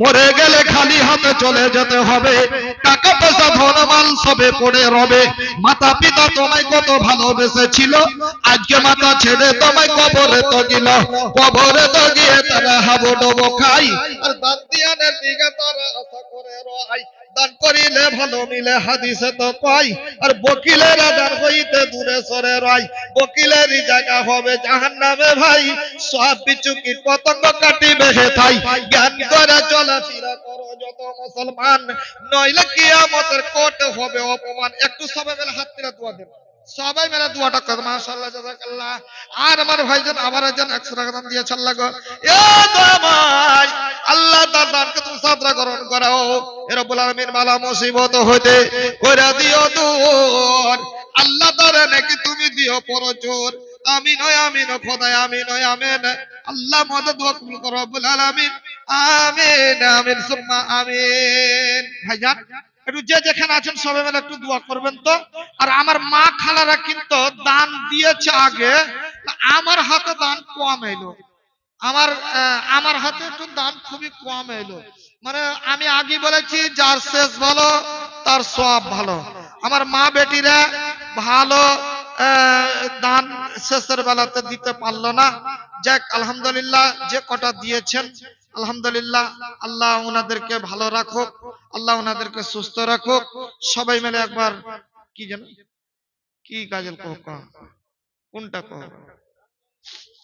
মরে গেলে খালি হাতে চলে যেতে হবে। টাকা পয়সা ধনমাল সবে পড়ে রবে। মাতা পিতা তোমায় কত ভালোবেসেছিল? আজকে মাতা ছেড়ে তোমায় কবরে তো গেল কবরে তো গিয়ে তারা হাবো ডবো খাই আর দিকে তারা আশা করে রয় দান করিলে ভালো মিলে হাদিসে তো পাই। আর বকিলেরা দান রয় বকিলেরই জায়গা হবে জাহান নামে ভাই। সব কীট পতঙ্গ কাটিবে হে তাই জ্ঞান করে চলাফেরা করো যত মুসলমান। নইলে কিয়ামতের কোর্ট হবে অপমান। একটু সবাই মিলে হাত মিলে দোয়া দেন। সবাই মিলে দোয়াটা করো, মাশাআল্লাহ, জাযাকাল্লাহ। আর আমার ভাইজান আবার একজন 100 টাকা দান দিয়েছে আল্লাহ গো এ দয়াময় আল্লাহ তার দানকে তুমি সাদরা গ্রহণ করাও। এ রব্বুল আলামিন বালা মুসিবত হইতে কইরা দিও দূর। আল্লাহ তারে নাকি তুমি দিও পরচোর। আমিন হয় আমিন ও খোদায় আমিন হয় আমিন। আল্লাহ মদদ কবুল করো, রব্বুল আলামিন। আমিন আমিন, সুম্মা, আমিন। ভাইজান একটু যে যেখানে আছেন সবাই মিলে একটু দোয়া করবেন তো। আর আমার মা খালারা কিন্তু দান দিয়েছে আগে আমার হাতে দান কম এলো। আমার আমার হাতে একটু দান খুবই কম এলো। মানে আমি আগে বলেছি, যার শেষ ভালো, তার সব ভালো। আমার মা বেটিরা ভালো দান শেষের বেলাতে দিতে পারল না। যাক, আলহামদুলিল্লাহ, যে কটা দিয়েছেন, আলহামদুলিল্লাহ, আল্লাহ ওনাদেরকে ভালো রাখুক, আল্লাহ ওনাদেরকে সুস্থ রাখুক। সবাই মিলে একবার, কি জানো কি কাজের। কোনটা কহ